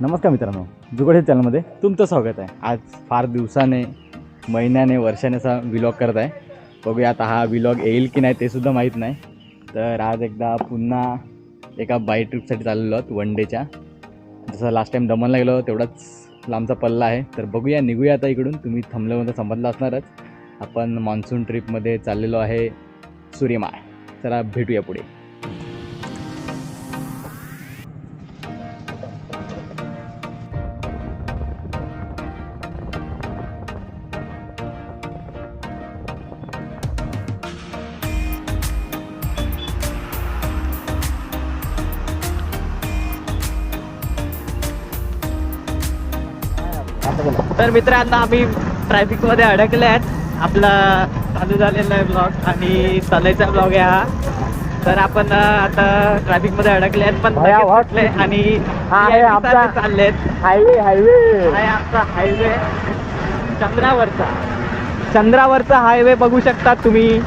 नमस्कार मित्रांनो जुगडे चॅनलमध्ये तुमचं स्वागत आहे. आज फार दिवसाने महिन्याने वर्षाने असा विलॉग करत आहे. बघूया आता हा विलॉग येईल की नाही ते सुद्धा माहीत नाही. तर आज एकदा पुन्हा एका बाईक ट्रिपसाठी चाललेलो आहोत वन डेच्या जसं लास्ट टाईम दमनला गेलो तेवढाच लांबचा पल्ला आहे. तर बघूया निघूया आता इकडून. तुम्ही थांबल्यामध्ये समजलं असणारच. आपण मान्सून ट्रिपमध्ये चाललेलो आहे सूर्यमाळ. चला भेटूया पुढे. तर मित्रांनो आम्ही ट्रॅफिकमध्ये अडकले आहेत. आपला चालू झालेला आहे ब्लॉग आणि चालायचा ब्लॉग आहे हा. तर आपण आता ट्रॅफिकमध्ये अडकले आहेत पण भया, लगेच वाट. सुटले आणि चाललेत. Highway highway. आमचा हायवे. चंद्रावरचा. चंद्रावरचा हायवे बघू शकता तुम्ही.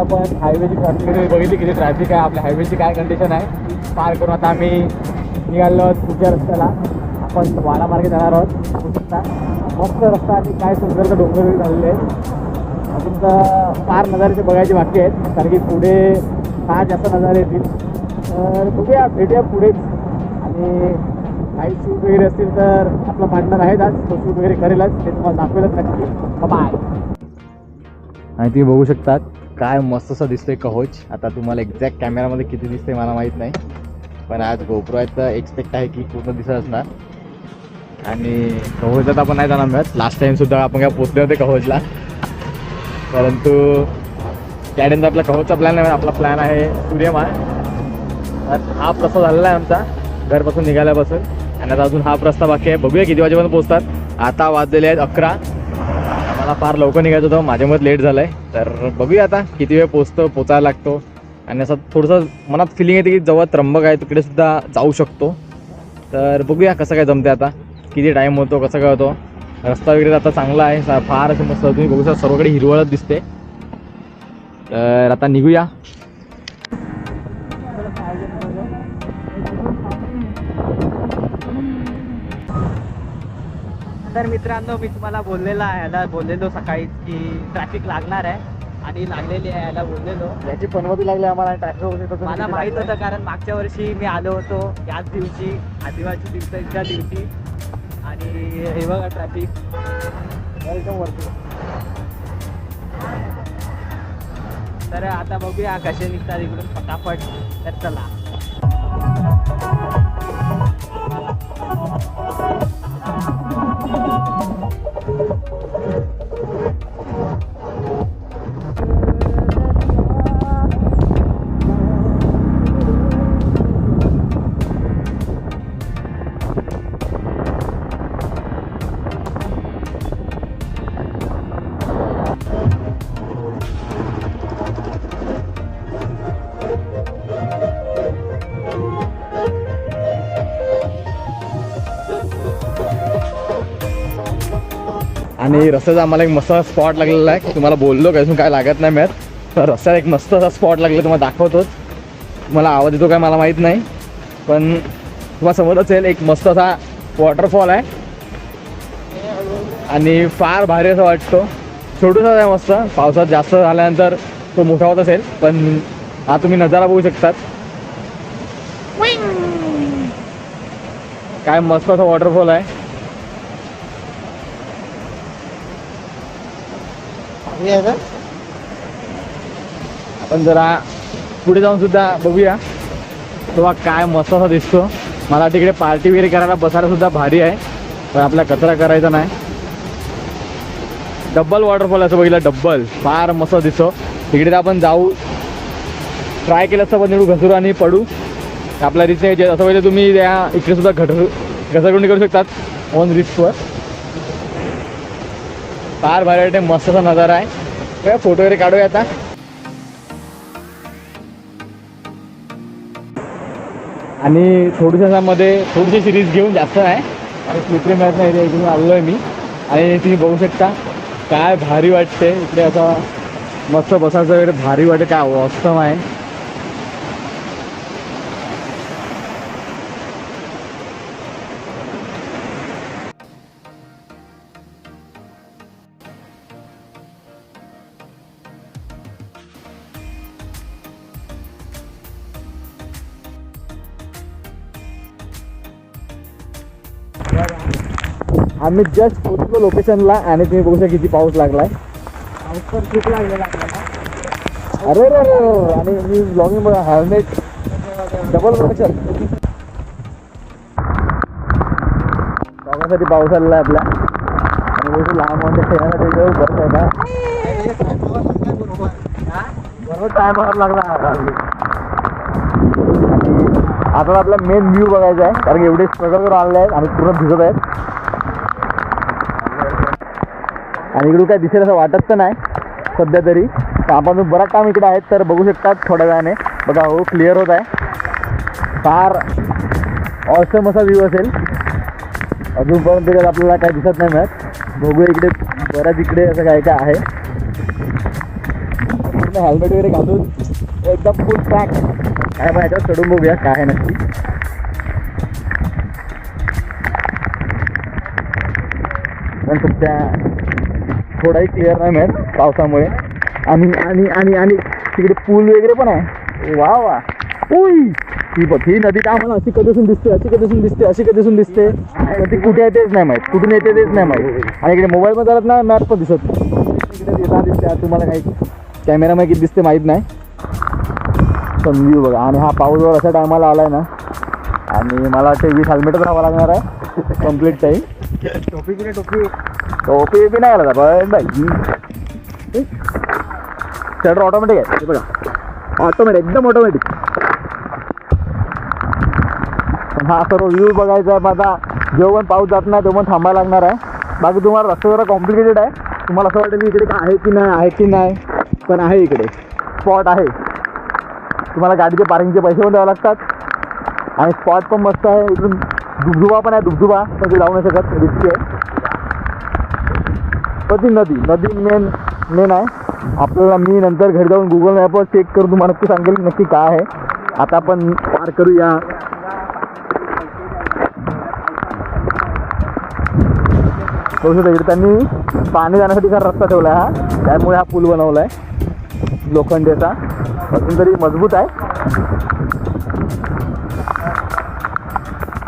आपण हायवेची ट्रॅफिक बघितली किती ट्रॅफिक आहे आपल्या हायवेची काय कंडिशन आहे पार करून आता आम्ही निघालो आहोत पुढच्या रस्त्याला. आपण वाडा मार्गे जाणार आहोत. बघू शकता मस्त रस्ता आणि काय सुंदर डोंगर झालेले आहेत. अजून तर फार नजारे बघायचे बाकी आहेत कारण की पुढे फार जास्त नजारे येतील. तर बघूया भेटूया पुढेच आणि काही शूट वगैरे असतील तर आपला पार्टनर आहेत आज. तो शूट वगैरे करेलच. ते तुम्हाला दाखवेलच नक्की. बाय आणि तुम्ही बघू शकतात काय मस्त असं दिसतंय कहोच. आता तुम्हाला एक्झॅक्ट कॅमेरामध्ये किती दिसतंय मला माहीत नाही. पण आज गोप्रो आहे तर एक्सपेक्ट आहे की पूर्ण दिसत असणार. आणि कहोजला तर आपण नाही जाणार मिळत. लास्ट टाईमसुद्धा आपण काय पोचले होते कहोजला परंतु त्यानंतर आपला कहोजचा प्लॅन नाही आपला प्लॅन आहे सूर्यमाळ हा प्रस्ताव झालेला आहे आमचा. घरपासून निघाल्यापासून. आणि आता अजून हा प्रस्ताव बाकी आहे. बघूया किती वाजेपर्यंत पोचतात. आता वाजलेले आहेत अकरा. मला फार लवकर निघायचं होतं. माझ्या मत लेट झालं आहे तर बघूया आता किती वेळ पोचतो पोचायला लागतो. आणि असं थोडंसं मनात फिलिंग येते की जवळ त्र्यंबक आहे तिकडे सुद्धा जाऊ शकतो. तर बघूया कसं काय जमते आता. किती टाईम होतो कसं काय होतो. रस्ता वगैरे आता चांगला आहे. फार असं मस्त तुम्ही बघू शकता सर्वकडे हिरवळच दिसते. तर आता निघूया. तर मित्रांनो मी तुम्हाला बोललेला आहे याला बोललेलो सकाळी की ट्रॅफिक लागणार आहे आणि लागलेली आहे याला बोललेलो. याची पनवती लागली आम्हाला ट्रॅफिक मला माहीत होतं कारण मागच्या वर्षी मी आलो होतो याच दिवशी आदिवासी दिवसाच्या दिवशी. आणि हे बघा ट्रॅफिक तर आता बघूया कसे निघतात इकडून पटापट. तर चला. Thank you. आणि रस्त्याचा आम्हाला एक मस्त स्पॉट लागलेला आहे. तुम्हाला बोललो काय काय लागत नाही मिळत तर रस्त्याला एक मस्त असा स्पॉट लागला तुम्हाला दाखवतोच. तुम्हाला आवाज येतो काय मला माहीत नाही. पण तुम्हाला समोर असेल एक मस्त असा वॉटरफॉल आहे. आणि फार भारी असं वाटतो. छोटूसाच आहे मस्त. पावसात जास्त झाल्यानंतर तो मोठा होत असेल पण हा तुम्ही नजारा बघू शकतात. काय मस्त असा वॉटरफॉल आहे. आपण जरा पुढे जाऊन सुद्धा बघूया. तेव्हा काय मस्त असा दिसतो. मला तिकडे पार्टी वगैरे करायला बसायला सुद्धा भारी आहे. पण आपला कचरा करायचा नाही. डब्बल वॉटरफॉल असं बघितलं डब्बल. फार मस्त दिसतो. तिकडे तर आपण जाऊ. ट्राय केलं असतं पण निवडू घसरू आणि पडू. आपल्या रिस्क असं पाहिजे तुम्ही त्या इकडे सुद्धा घट घसरगुंडी करू शकतात. ऑन रिस्कवर फार भारी वाटते मस्त असा नजारा आहे. काय फोटो वगैरे काढूया आता. आणि थोडीशामध्ये थोडीशी सिरीज घेऊन जास्त नाही. आणि कृत्रिम मॅच नाही इकडून आलेलो आहे मी. आणि तुम्ही बघू शकता काय भारी वाटते इकडे असं मस्त बसायचं वगैरे भारी वाटते काय वास्तव आहे. आम्ही जस्ट पोचलो लोकेशनला आणि तुम्ही बघू शकता किती पाऊस लागलाय पाऊस पण खूप लागलेला आपल्याला अरे रे रे रे. आणि मी ब्लॉगिंग बघा हेल्मेट डबल प्रोटेक्शन बघण्यासाठी पाऊस आलेला आहे आपल्या आणि बघू लहान मोठे खेळण्यासाठी जो बस आहे ना बरोबर टायमावर लागला आणि आता आपला मेन व्ह्यू बघायचा आहे कारण एवढे स्ट्रगल करून आलेले आहेत आणि पूर्ण भिजत आहेत. आणि इकडून काय दिसेल असं वाटत तर नाही सध्या तरी. तर आपण बराच काम इकडे आहेत तर बघू शकतात थोड्या वेळाने. बघा हो क्लिअर होत आहे. फार ऑसम असा व्ह्यू असेल. अजूनपर्यंत त्याच्यात आपल्याला काय दिसत नाही मिळत. बघू इकडे बऱ्याच इकडे असं काय काय आहे. हेल्मेट वगैरे घालून एकदम फुल पॅक काय मग याच्यावर चढून बघूया काय नक्की. पण तुमच्या थोडाही क्लिअर नाही मिळत पावसामुळे. आणि आणि आणि आणि तिकडे पूल वगैरे पण आहे. वा वा. उई! ही बघ ही नदी का आम्हाला अशी कधीसून दिसते अशी कधीसून दिसते अशी कधीसून दिसते. ती कुठे आहे तेच नाही माहीत कुठून येते तेच नाही माहीत. आणि इकडे मोबाईलमध्ये जात ना मॅप पण दिसत नाही. इकडे येता दिसते तुम्हाला काही कॅमेरामध्ये किती दिसते माहीत नाही. पण व्ह्यू बघा. आणि हा पाऊस जर अशा टायमाला आलाय ना. आणि मला वाटतं वीस हेल्मेटच राहावं लागणार आहे. कंप्लीट टाईम टोपी किती टोपी टोपी बी नाही आला पण बाई. शटर ऑटोमॅटिक आहे. बघा. ऑटोमॅटिक एकदम ऑटोमॅटिक पण हा सर्व व्ह्यू बघायचा आहे आता जेव्हा पण पाऊस जात नाही तेव्हा पण थांबायला लागणार आहे. बाकी तुम्हाला रस्ता जरा कॉम्प्लिकेटेड आहे. तुम्हाला असं वाटेल की इकडे आहे की नाही आहे की नाही. पण आहे इकडे. स्पॉट आहे. तुम्हाला गाडीचे पार्किंगचे पैसे पण द्यावे लागतात. आणि स्पॉट पण मस्त आहे. इकडून दुबधुबा पण आहे. दुबधुबा पण ते जाऊ नाही शकत. रिस्की आहे. पण ती नदी नदी मेन मेन आहे. आपल्याला मी नंतर घरी जाऊन गुगल मॅपवर चेक करून तुम्हाला नक्की सांगेल नक्की काय आहे. आता आपण पार करूया. बघू शकता इकडे त्यांनी पाणी जाण्यासाठी हा रस्ता ठेवला आहे हा. त्यामुळे हा पूल बनवला आहे लोखंडेचा. अजून तरी मजबूत आहे.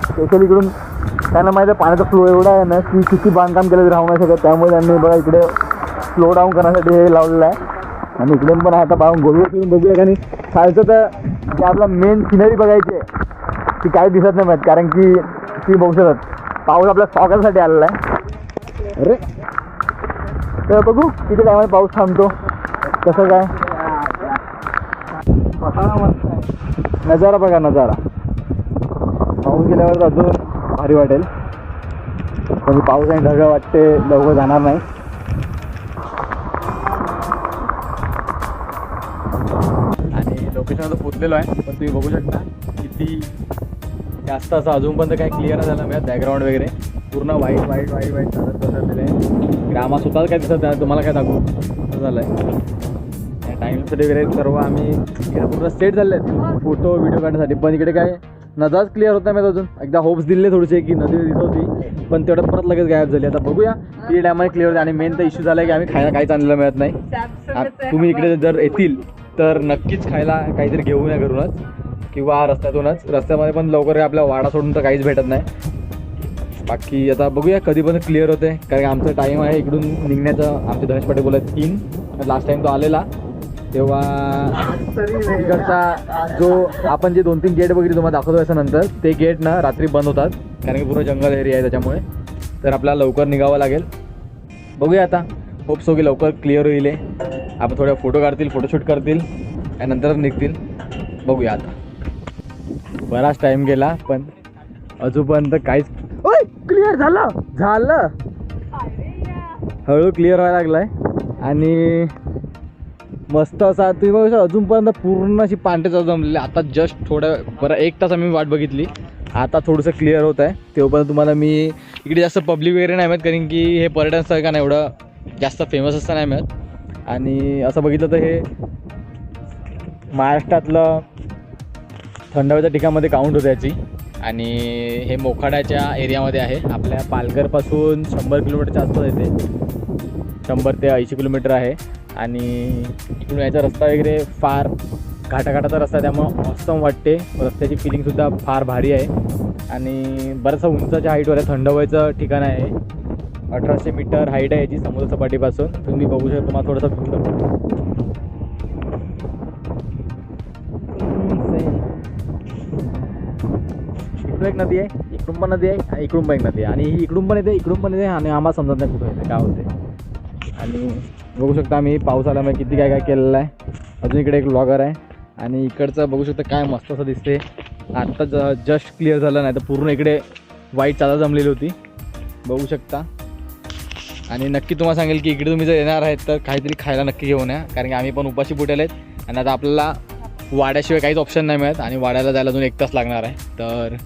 स्पेशल इकडून त्यांना माहिती आहे पाण्याचा फ्लो एवढा आहे ना की किती बांधकाम केलं राहू नाही शकत. त्यामुळे त्यांनी बघा इकडे स्लो डाऊन करण्यासाठी हे लावलेलं आहे. आणि इकडे पण आता पाहून गोलवर फिरून बघूया. आणि खालचं तर जे आपला मेन सिनरी बघायची आहे ती काही दिसत नाही माहीत कारण की ती बघू शकत. पाऊस आपल्या स्वागतासाठी आलेला आहे. अरे तर बघू किती टायमात पाऊस थांबतो. कसं काय? नजारा बघा नजारा. पाऊस गेल्यावर तर अजून भारी वाटेल. पण पाऊस आणि ढगळ वाटते लवकर जाणार नाही. आणि लोकेशनवर पोचलेलो आहे पण तुम्ही बघू शकता किती जास्त असं अजूनपर्यंत काही क्लिअर नाही झालं. मिळत बॅकग्राऊंड वगैरे. पूर्ण वाईट वाईट वाईट वाईट चालत पसरलेलं आहे. ग्रामा काय दिसत नाही. तुम्हाला काय दाखवू? असं झालं आहे टाईमसाठी वगैरे सर्व आम्ही इकडे पूर्ण सेट झाले आहेत. फोटो व्हिडिओ काढण्यासाठी. पण इकडे काय नजाच क्लिअर होत नाही अजून. एकदा होप्स दिले थोडेसे की नदी दिसत होती. पण तेवढ्यात परत लगेच गायब झाली. आता बघूया. ती डॅमाने क्लिअर होते आणि मेन तर इश्यू झाला आहे की आम्ही खायला काहीच आणलेलं मिळत नाही. तुम्ही इकडे जर येतील तर नक्कीच खायला काहीतरी घेऊन या घरूनच. किंवा रस्त्यातूनच. रस्त्यामध्ये पण लवकर आपल्या वाडा सोडून तर काहीच भेटत नाही. बाकी आता बघूया कधी पण क्लिअर होते. कारण आमचा टाईम आहे इकडून निघण्याचं. आमचे धनेश पाटील बोलत तीन. लास्ट टाइम तो आलेला. तेव्हा तिकडचा जो आपण जे दोन तीन गेट वगैरे तुम्हाला दाखवतो याच्या नंतर ते गेट ना रात्री बंद होतात. कारण की पूर्ण जंगल एरिया आहे त्याच्यामुळे. तर आपल्याला लवकर निघावं लागेल. बघूया आता. होप सो की लवकर क्लिअर होईल. आपण थोडे फोटो काढतील फोटोशूट करतील आणि नंतर निघतील. बघूया आता. बराच टाईम गेला पण अजूनपर्यंत काहीच ओय! क्लिअर झालं! झालं! हळू क्लिअर व्हायला लागलाय. आणि मस्त असा तुम्ही बघू शकता अजूनपर्यंत पूर्ण अशी पांढरेचा जमलेली आता जस्ट थोडं बरं एक तास आम्ही वाट बघितली. आता थोडंसं क्लिअर होत आहे तेव्हापर्यंत तुम्हाला मी इकडे जास्त पब्लिक वगैरे नाही मिळत कारण की हे पर्यटन स्थळ का नाही एवढं जास्त फेमस असतं नाही मिळत. आणि असं बघितलं तर हे महाराष्ट्रातलं थंड हवेच्या ठिकाणामध्ये काउंट होतं याची. आणि हे मोखाड्याच्या एरियामध्ये आहे. आपल्या पालघरपासून शंभर किलोमीटरच्या आसपास येते शंभर ते ऐंशी किलोमीटर आहे. आणि इकडून यायचा रस्ता वगैरे फार घाटाघाटाचा रस्ता आहे त्यामुळं ऑसम वाटते. रस्त्याची फिलिंगसुद्धा फार भारी आहे. आणि बरंचसं उंचाच्या हाईटवर आहे थंड व्हायचं ठिकाण आहे. अठराशे मीटर हाईट आहे याची समुद्रसपाटीपासून तुम्ही बघू शकता तुम्हाला थोडंसं view इकडून एक नदी आहे इकडून पण नदी आहे आणि इकडून पण एक नदी आहे. आणि ही इकडून पण येते इकडून पण येते आणि आम्हाला समजत नाही कुठं येते काय होते. आणि बघू शकता आम्ही पाऊस मी किती काय काय केलेलं आहे. अजून इकडे एक ब्लॉगर आहे. आणि इकडचं बघू शकता काय मस्त असं दिसते आत्ता ज जस्ट क्लिअर झालं नाही तर पूर्ण इकडे वाईट चाला जमलेली होती. बघू शकता. आणि नक्की तुम्हाला सांगेल की इकडे तुम्ही जर येणार आहेत तर काहीतरी खायला नक्की घेऊन या. कारण की आम्ही पण उपाशी पोटेल आहेत. आणि आता आपल्याला वाड्याशिवाय काहीच ऑप्शन नाही मिळत. आणि वाड्याला जायला अजून एक तास लागणार आहे. तर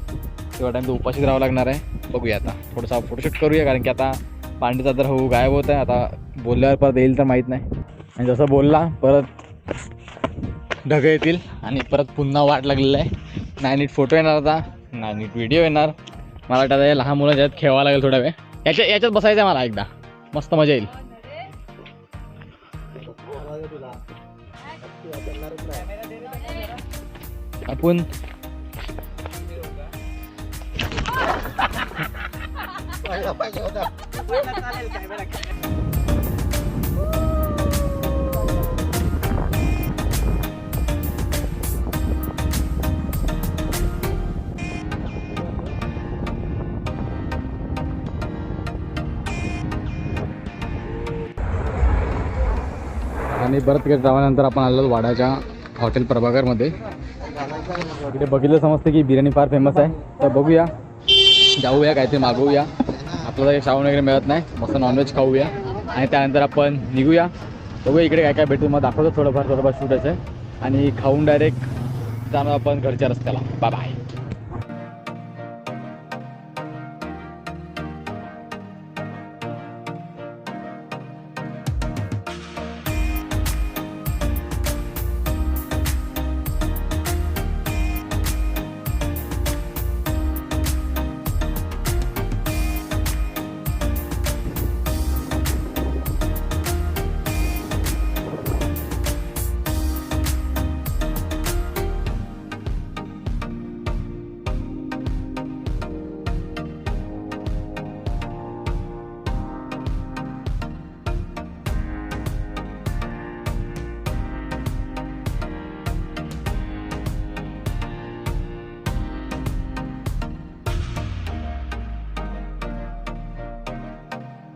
तेव्हा टाईम तो उपाशीच राहावं लागणार आहे. बघूया आता. थोडंसं फोटोशूट करूया कारण की आता पांडेचा तर हो गायब होत आहे. आता बोलल्यावर परत येईल तर माहीत नाही. आणि जसं बोलला परत ढगं येतील आणि परत पुन्हा वाट लागलेलं आहे. नाही नीट फोटो येणार आता. नाही नीट व्हिडिओ येणार. मला वाटतं आता या लहान मुलं ज्यात खेळावं लागेल थोडा वेळ. याच्या याच्यात बसायचं आहे मला एकदा. मस्त मजा येईल. आपण आणि परत तिकडे जावानंतर आपण आलो वाड्याच्या हॉटेल प्रभाकरमध्ये इकडे बघितलं समजतं की बिर्याणी फार फेमस आहे. तर बघूया. जाऊया काहीतरी मागवूया. आपल्याला काही श्रावण वगैरे मिळत नाही. मस्त नॉनव्हेज खाऊया. आणि त्यानंतर आपण निघूया. बघूया इकडे काय काय भेटू मग दाखवतो थोडंफार थोडंफार शूट आहे आणि खाऊन डायरेक्ट जाणार आपण घरच्या रस्त्याला. Bye bye